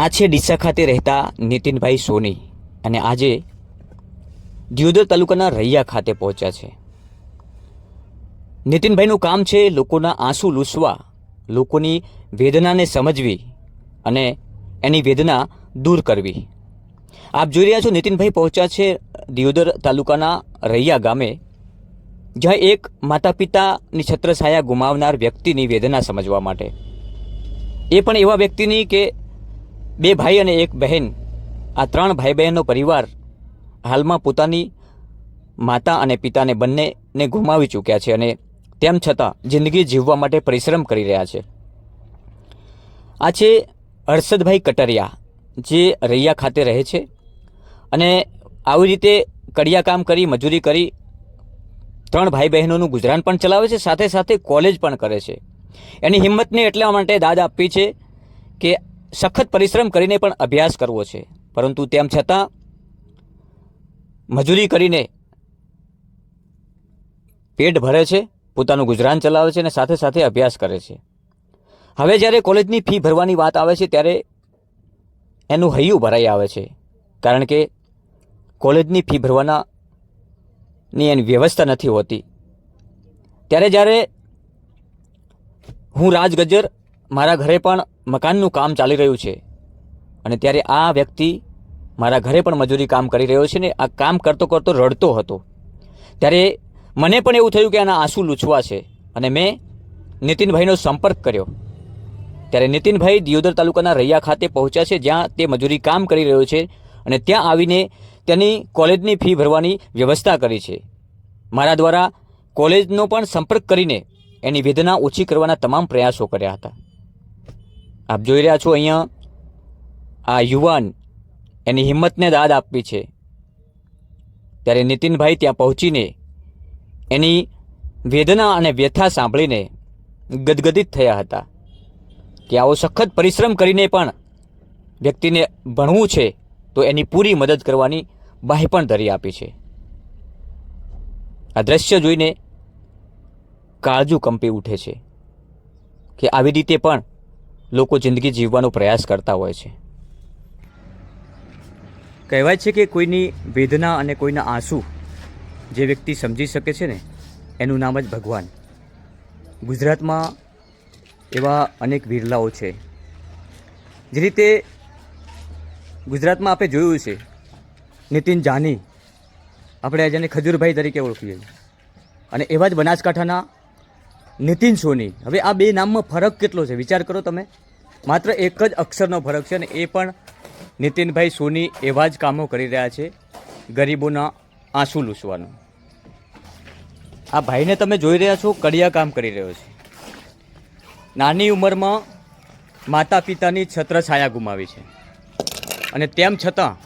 આ છે ડીસા ખાતે રહેતા નીતિનભાઈ સોની અને આજે દિયોદર તાલુકાના રૈયા ખાતે પહોંચ્યા છે. નીતિનભાઈનું કામ છે લોકોના આંસુ લૂસવા, લોકોની વેદનાને સમજવી અને એની વેદના દૂર કરવી. આપ જોઈ રહ્યા છો નીતિનભાઈ પહોંચ્યા છે દિયોદર તાલુકાના રૈયા ગામે, જ્યાં એક માતા પિતાની છત્રછાયા ગુમાવનાર વ્યક્તિની વેદના સમજવા માટે. એ પણ એવા વ્યક્તિની કે બે ભાઈ અને એક બહેન. આ ત્રણ ભાઈ બહેનનો પરિવાર હાલમાં પોતાની માતા અને પિતાને બંનેને ગુમાવી ચૂક્યા છે અને તેમ છતાં જિંદગી જીવવા માટે પરિશ્રમ કરી રહ્યા છે. આ છે હર્ષદભાઈ કટરિયા, જે રૈયા ખાતે રહે છે અને આવી રીતે કડિયા કામ કરી, મજૂરી કરી ત્રણ ભાઈ બહેનોનું ગુજરાન પણ ચલાવે છે, સાથે સાથે કોલેજ પણ કરે છે. એની હિંમતને એટલા માટે દાદ આપવી છે કે સખત પરિશ્રમ કરીને પણ અભ્યાસ કરવો છે. પરંતુ તેમ છતાં, મજૂરી કરીને પેટ ભરે છે, પોતાનું ગુજરાન ચલાવે છે અને સાથે સાથે અભ્યાસ કરે છે. હવે જ્યારે કોલેજની ફી ભરવાની વાત આવે છે, ત્યારે એનું હૈયું ભરાઈ આવે છે. કારણ કે કોલેજની ફી ભરવાના ની એની વ્યવસ્થા નથી હોતી. ત્યારે જ્યારે હું રાજગજર મારા ઘરે પણ મકાનનું કામ ચાલી રહ્યું છે. અને ત્યારે આ વ્યક્તિ મારા ઘરે પણ મજૂરી કામ કરી રહ્યો છે ને આ કામ કરતો કરતો રડતો હતો. ત્યારે મને પણ એવું થયું કે આના આંસુ લૂછવા છે અને મેં નીતિનભાઈનો સંપર્ક કર્યો. ત્યારે નીતિનભાઈ દિયોદર તાલુકાના રૈયા ખાતે પહોંચ્યા છે જ્યાં તે મજૂરી કામ કરી રહ્યો છે અને ત્યાં આવીને તેની કોલેજની ફી ભરવાની વ્યવસ્થા કરી છે. મારા દ્વારા કોલેજનો પણ સંપર્ક કરીને એની વેદના ઓછી કરવાના તમામ પ્રયાસો કર્યા હતા. આપ જોઈ રહ્યા છો અહીંયા આ યુવાન એની હિંમતને દાદ આપવી છે. ત્યારે નીતિનભાઈ ત્યાં પહોંચીને એની વેદના અને વ્યથા સાંભળીને ગદગદિત થયા હતા કે આવો સખત પરિશ્રમ કરીને પણ વ્યક્તિને ભણવું છે તો એની પૂરી મદદ કરવાની બાહી પણ ધરી આપી છે. આ દ્રશ્ય જોઈને કાળજું કંપી ઉઠે છે કે આવી રીતે પણ લોકો જિંદગી જીવવાનો પ્રયાસ કરતા હોય છે. કહેવાય છે કે કોઈની વેદના અને કોઈના આંસુ જે વ્યક્તિ સમજી શકે છે ને, એનું નામ જ ભગવાન. ગુજરાતમાં એવા અનેક વિરલાઓ છે. જે રીતે ગુજરાતમાં આપણે જોયું છે, નીતિન જાની, આપણે જેને ખજૂરભાઈ તરીકે ઓળખીએ છીએ. અને એવા જ બનાસકાંઠાના નીતિન સોની. હવે આ બે નામમાં ફરક કેટલો છે? વિચાર કરો તમે. માત્ર એક જ અક્ષરનો ફરક છે અને એ પણ નીતિનભાઈ સોની એવા જ કામો કરી રહ્યા છે ગરીબોના આંસુ લૂસવાનું આ ભાઈને તમે જોઈ રહ્યા છો, કડિયા કામ કરી રહ્યો છે. નાની ઉંમરમાં માતા પિતાની છત્રછાયા ગુમાવી છે. અને તેમ છતાં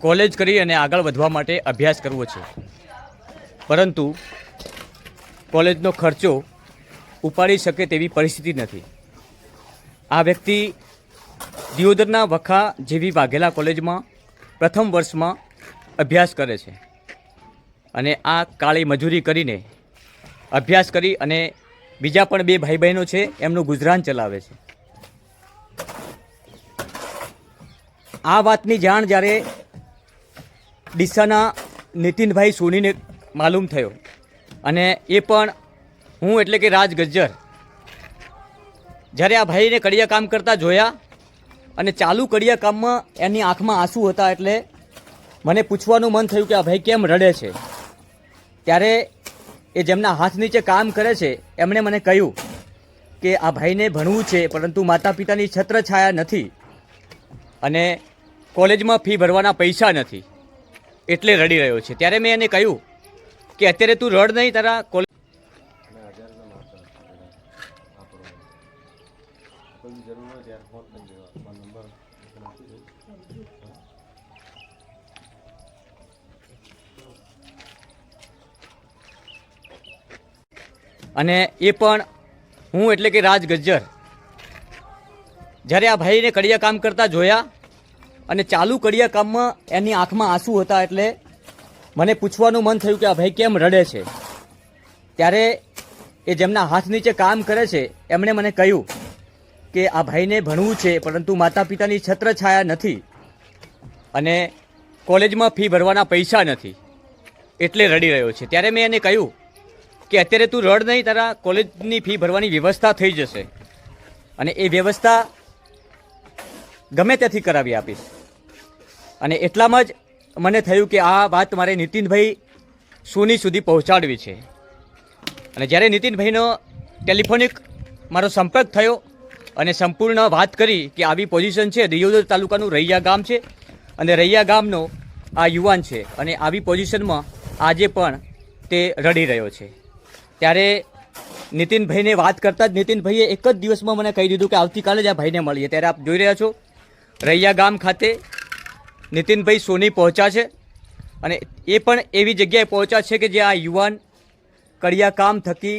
કોલેજ કરી અને આગળ વધવા માટે અભ્યાસ કરવો છે. પરંતુ કોલેજનો ખર્ચો ઉપાડી શકે તેવી પરિસ્થિતિ નથી. આ વ્યક્તિ દિયોદરના વખા જેવી વાઘેલા કોલેજમાં પ્રથમ વર્ષમાં અભ્યાસ કરે છે અને આ કાળી મજૂરી કરીને અભ્યાસ કરી અને બીજા પણ બે ભાઈ બહેનો છે, એમનું ગુજરાન ચલાવે છે. આ વાતની જાણ જ્યારે ડીસાના નીતિનભાઈ સોનીને માલુમ થયો. અને એ પણ હું એટલે કે રાજ ગજ્જર. જ્યારે આ ભાઈને કડિયા કામ કરતા જોયા અને ચાલુ કડિયા કામમાં એની આંખમાં આંસુ હતા એટલે મને પૂછવાનું મન થયું કે આ ભાઈ કેમ રડે છે. ત્યારે એ જેમના હાથ નીચે કામ કરે છે, એમણે મને કહ્યું કે આ ભાઈને ભણવું છે, પરંતુ માતા પિતાની છત્રછાયા નથી અને કોલેજમાં ફી ભરવાના પૈસા નથી. એટલે રડી રહ્યો છે. ત્યારે મેં એને કહ્યું કે અત્યારે તું રડ નહીં, તારા કોલેજ અને એ પણ હું એટલે કે રાજ ગજ્જર. જ્યારે આ ભાઈને કડિયા કામ કરતા જોયા અને ચાલુ કડિયા કામમાં એની આંખમાં આંસુ હતા એટલે મને પૂછવાનું મન થયું કે આ ભાઈ કેમ રડે છે? ત્યારે એ જેમના હાથ નીચે કામ કરે છે, એમણે મને કહ્યું કે આ ભાઈને ભણવું છે, પરંતુ માતા પિતાની છત્રછાયા નથી અને કોલેજમાં ફી ભરવાના પૈસા નથી. એટલે રડી રહ્યો છે. ત્યારે મેં એને કહ્યું કે અત્યારે તું રડ નહીં, તારા કોલેજની ફી ભરવાની વ્યવસ્થા થઈ જશે. અને એ વ્યવસ્થા ગમે ત્યાંથી કરાવી આપીશ. અને એટલામાં જ મને થયું કે આ વાત મારે નીતિનભાઈ સોની સુધી પહોંચાડવી છે. અને જ્યારે નીતિનભાઈનો ટેલિફોનિક મારો સંપર્ક થયો અને સંપૂર્ણ વાત કરી કે આવી પોઝિશન છે, દિયોદર તાલુકાનું રૈયા ગામ છે, અને રૈયા ગામનો આ યુવાન છે અને આવી પોઝિશનમાં આજે પણ તે રડી રહ્યો છે. ત્યારે નીતિનભાઈને વાત કરતાં જ નીતિનભાઈએ એક જ દિવસમાં મને કહી દીધું કે આવતીકાલે જ આ ભાઈને મળીએ. ત્યારે આપ જોઈ રહ્યા છો, રૈયા ગામ ખાતે નીતિનભાઈ સોની પહોંચ્યા છે. અને એ પણ એવી જગ્યાએ પહોંચ્યા છે કે જે આ યુવાન કડિયા કામ થકી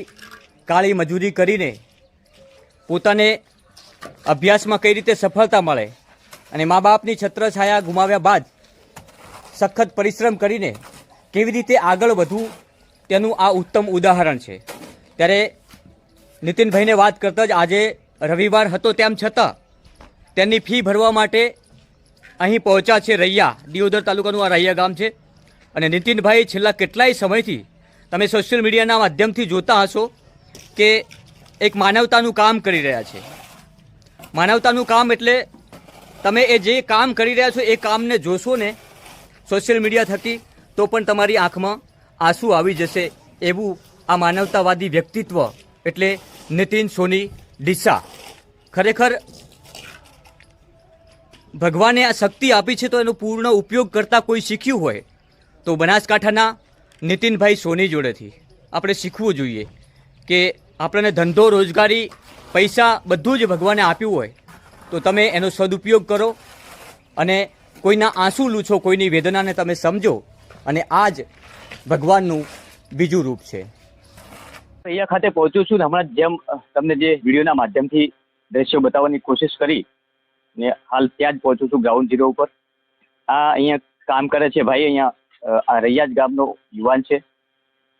કાળી મજૂરી કરીને પોતાને અભ્યાસમાં કઈ રીતે સફળતા મળે અને મા બાપની છત્રછાયા ગુમાવ્યા બાદ સખત પરિશ્રમ કરીને કેવી રીતે આગળ વધવું તેનું આ ઉત્તમ ઉદાહરણ છે. ત્યારે નીતિનભાઈને વાત કરતાં જ આજે રવિવાર હતો તેમ છતાં તેમની ફી ભરવા માટે અહીં પહોંચ્યા છે રૈયા, દિયોદર તાલુકાનું આ રૈયા ગામ છે. અને નીતિનભાઈ, છેલ્લા કેટલાય સમયથી તમે સોશિયલ મીડિયાના માધ્યમથી જોતા હશો કે એક માનવતાનું કામ કરી રહ્યા છે. માનવતાનું કામ એટલે તમે એ જે કામ કરી રહ્યા છો એ કામને જોશો ને સોશિયલ મીડિયા થકી, તો પણ તમારી આંખમાં આંસુ આવી જશે એવું આ માનવતાવાદી વ્યક્તિત્વ એટલે નીતિન સોની ડીસા. ખરેખર ભગવાને આ શક્તિ આપી છે તો એનો પૂર્ણ ઉપયોગ કરતાં કોઈ શીખ્યું હોય, તો બનાસકાંઠાના નીતિનભાઈ સોની જોડેથી આપણે શીખવું જોઈએ કે આપણને ધંધો, રોજગારી, પૈસા બધું જ ભગવાને આપ્યું હોય, તો તમે એનો સદુપયોગ કરો અને કોઈના આંસુ લૂછો, કોઈની વેદનાને તમે સમજો અને આ જ ભગવાનનું બીજું રૂપ છે. અહીંયા ખાતે પહોંચ્યું છું ને હમણાં જેમ તમને જે વિડીયોના માધ્યમથી દ્રશ્યો બતાવવાની કોશિશ કરી ને હાલ ત્યાં જ પહોંચું છું ગ્રાઉન્ડ ઝીરો ઉપર. આ અહીંયા કામ કરે છે ભાઈ, અહીંયા આ રૈયાજ ગામનો યુવાન છે.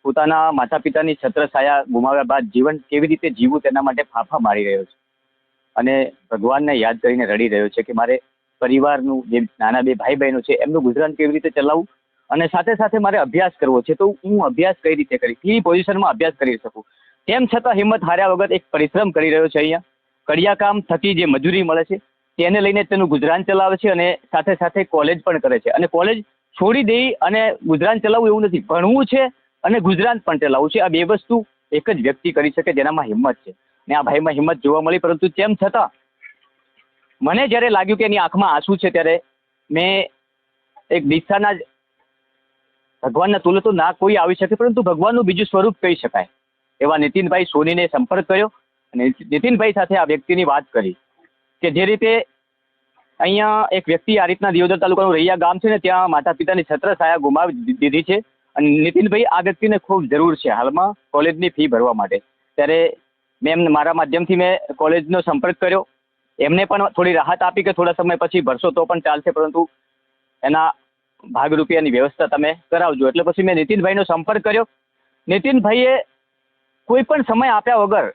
પોતાના માતા પિતાની છત્રછાયા ગુમાવ્યા બાદ જીવન કેવી રીતે જીવવું તેના માટે ફાંફા મારી રહ્યો છે. અને ભગવાનને યાદ કરીને રડી રહ્યો છે કે મારે પરિવારનું જે નાના બે ભાઈ બહેનો છે, એમનું ગુજરાન કેવી રીતે ચલાવવું અને સાથે સાથે મારે અભ્યાસ કરવો છે. તો હું અભ્યાસ કઈ રીતે કરી? કઈ પોઝિશનમાં અભ્યાસ કરી શકું. તેમ છતાં હિંમત હાર્યા વગર એક પરિશ્રમ કરી રહ્યો છે અહીંયા. કડિયા કામ થકી જે મજૂરી મળે છે તેને લઈને તેનું ગુજરાન ચલાવે છે અને સાથે સાથે કોલેજ પણ કરે છે. અને કોલેજ છોડી દઈ અને ગુજરાન ચલાવવું એવું નથી, ભણવું છે અને ગુજરાન પણ ચલાવવું છે. આ બે વસ્તુ એક જ વ્યક્તિ કરી શકે જેનામાં હિંમત છે. ને આ ભાઈમાં હિંમત જોવા મળી, પરંતુ તેમ છતાં મને જ્યારે લાગ્યું કે એની આંખમાં આંસુ છે ત્યારે મેં એક દિશાના જ ભગવાનના તુલે તો ના કોઈ આવી શકે, પરંતુ ભગવાનનું બીજું સ્વરૂપ કહી શકાય. એવા નીતિનભાઈ સોનીને સંપર્ક કર્યો અને નીતિનભાઈ સાથે આ વ્યક્તિની વાત કરી. કે જે રીતે અહીંયા એક વ્યક્તિ આ રીતના દિયોદર તાલુકાનું રૈયા ગામ છે ને, ત્યાં માતા પિતાની છત્રછાયા ગુમાવી દીધી છે. અને નીતિનભાઈ, આ વ્યક્તિને ખૂબ જરૂર છે હાલમાં કોલેજની ફી ભરવા માટે. ત્યારે મેં મારા માધ્યમથી મેં કોલેજનો સંપર્ક કર્યો. એમને પણ થોડી રાહત આપી કે થોડા સમય પછી ભરશો તો પણ ચાલશે, પરંતુ એના ભાગરૂપે એની વ્યવસ્થા તમે કરાવજો. એટલે પછી મેં નીતિનભાઈનો સંપર્ક કર્યો. નીતિનભાઈએ કોઈ પણ સમય આપ્યા વગર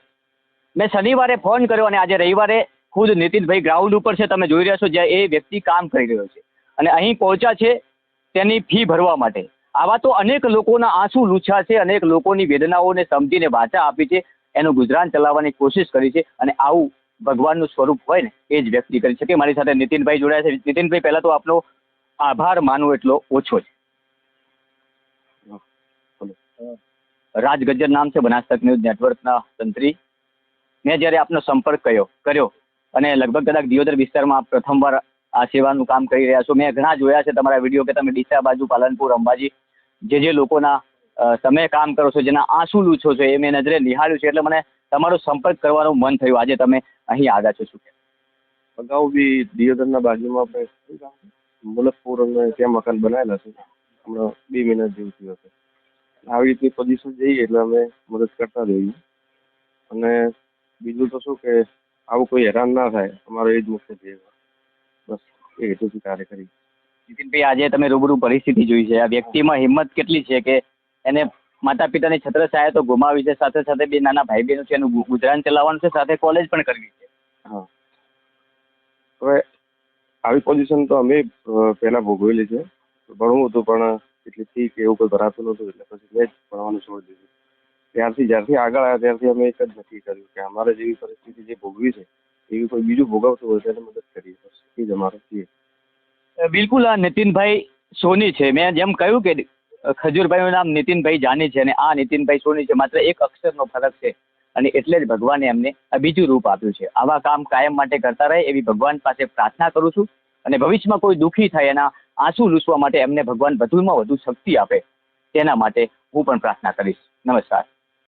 મેં શનિવારે ફોન કર્યો અને આજે રવિવારે ખુદ નીતિનભાઈ ગ્રાઉન્ડ ઉપર છે, તમે જોઈ રહ્યા છો જ્યાં એ વ્યક્તિ કામ કરી રહ્યો છે. અને અહીં પહોંચ્યા છે તેની ફી ભરવા માટે. આવા તો અનેક લોકોના આંસુ લૂછા છે, અનેક લોકોની વેદનાઓને સમજીને વાચા આપી છે, એનું ગુજરાન ચલાવવાની કોશિશ કરી છે, અને આવું ભગવાનનું સ્વરૂપ હોય ને, એ જ વ્યક્તિ કરી શકે. મારી સાથે નીતિનભાઈ જોડાયા છે. નીતિનભાઈ, પહેલા તો આપનો આભાર માનવો એટલો ઓછો છે. રાજ ગજ્જર નામ છે, બનાસકાંઠા ન્યૂઝ નેટવર્કના તંત્રી. મેં જ્યારે આપનો સંપર્ક કર્યો કર્યો અને લગભગ કદાચ દિયોદર વિસ્તારમાં આપ પ્રથમવાર આ સેવાનું કામ કરી રહ્યા છો. મેં ઘણા જોયા છે તમારા વીડિયો કે તમે ડીસા બાજુ, પાલનપુર, અંબાજી જે જે લોકોના તમે કામ કરો છો, જેના આંસુ લૂછો છો, એ મેં નજરે નિહાળ્યું છે. એટલે મને તમારો સંપર્ક કરવાનું મન થયું. આજે તમે અહીં આવ્યા છો. શું અગાઉ બી દિયોદરના બાજુમાં આપણે? મુલકપુર અને ત્યાં મકાન બનાવેલા છે. હમણાં બે મહિના જેવું થયું હશે. આવી રીતે પોઝિશન જઈએ એટલે અમે મદદ કરતા રહીએ. અને બીજું તો શું કે આવું કોઈ હેરાન ના થાય. અમારો એ જ મુખ્ય ધ્યેય બસ એ હેતુથી કાર્ય કરી નીતિનભાઈ આજે તમે રૂબરૂ પરિસ્થિતિ જોઈ છે. આ વ્યક્તિમાં હિંમત કેટલી છે કે એને માતા પિતાની છત્રછાયા તો ગુમાવી છે સાથે સાથે બે નાના ભાઈ બહેનો છે એનું ગુજરાન ચલાવવાનું છે સાથે કોલેજ પણ કરવી છે. હા. હવે આવી પોઝિશન તો અમે પહેલા ભોગવેલી છે. ભણવું હતું પણ એટલી ફી કે એવું કોઈ ભરાતું નહોતું એટલે પછી મેં જ ભણવાનું છોડી દીધું. ત્યારથી જ્યારથી આગળ આવ્યા, ત્યારથી અમે એક જ નક્કી કર્યું કે અમારે જેવી પરિસ્થિતિ જે ભોગવી છે, એવી કોઈ બીજું ભોગવતું હોય તેને મદદ કરીએ. એ જ અમારો ધ્યેય. બિલકુલ, આ નીતિનભાઈ સોની છે. મેં જેમ કહ્યું કે ખજૂરભાઈનું નામ નીતિનભાઈ જાની છે અને આ નીતિનભાઈ સોની છે, માત્ર એક અક્ષરનો ફરક છે અને એટલે જ ભગવાને એમને આ બીજું રૂપ આપ્યું છે. આવા કામ કાયમ માટે કરતા રહે એવી ભગવાન પાસે પ્રાર્થના કરું છું અને ભવિષ્યમાં કોઈ દુઃખી થાય એના આંસુ લૂસવા માટે એમને ભગવાન વધુમાં વધુ શક્તિ આપે તેના માટે હું પણ પ્રાર્થના કરીશ. નમસ્કાર.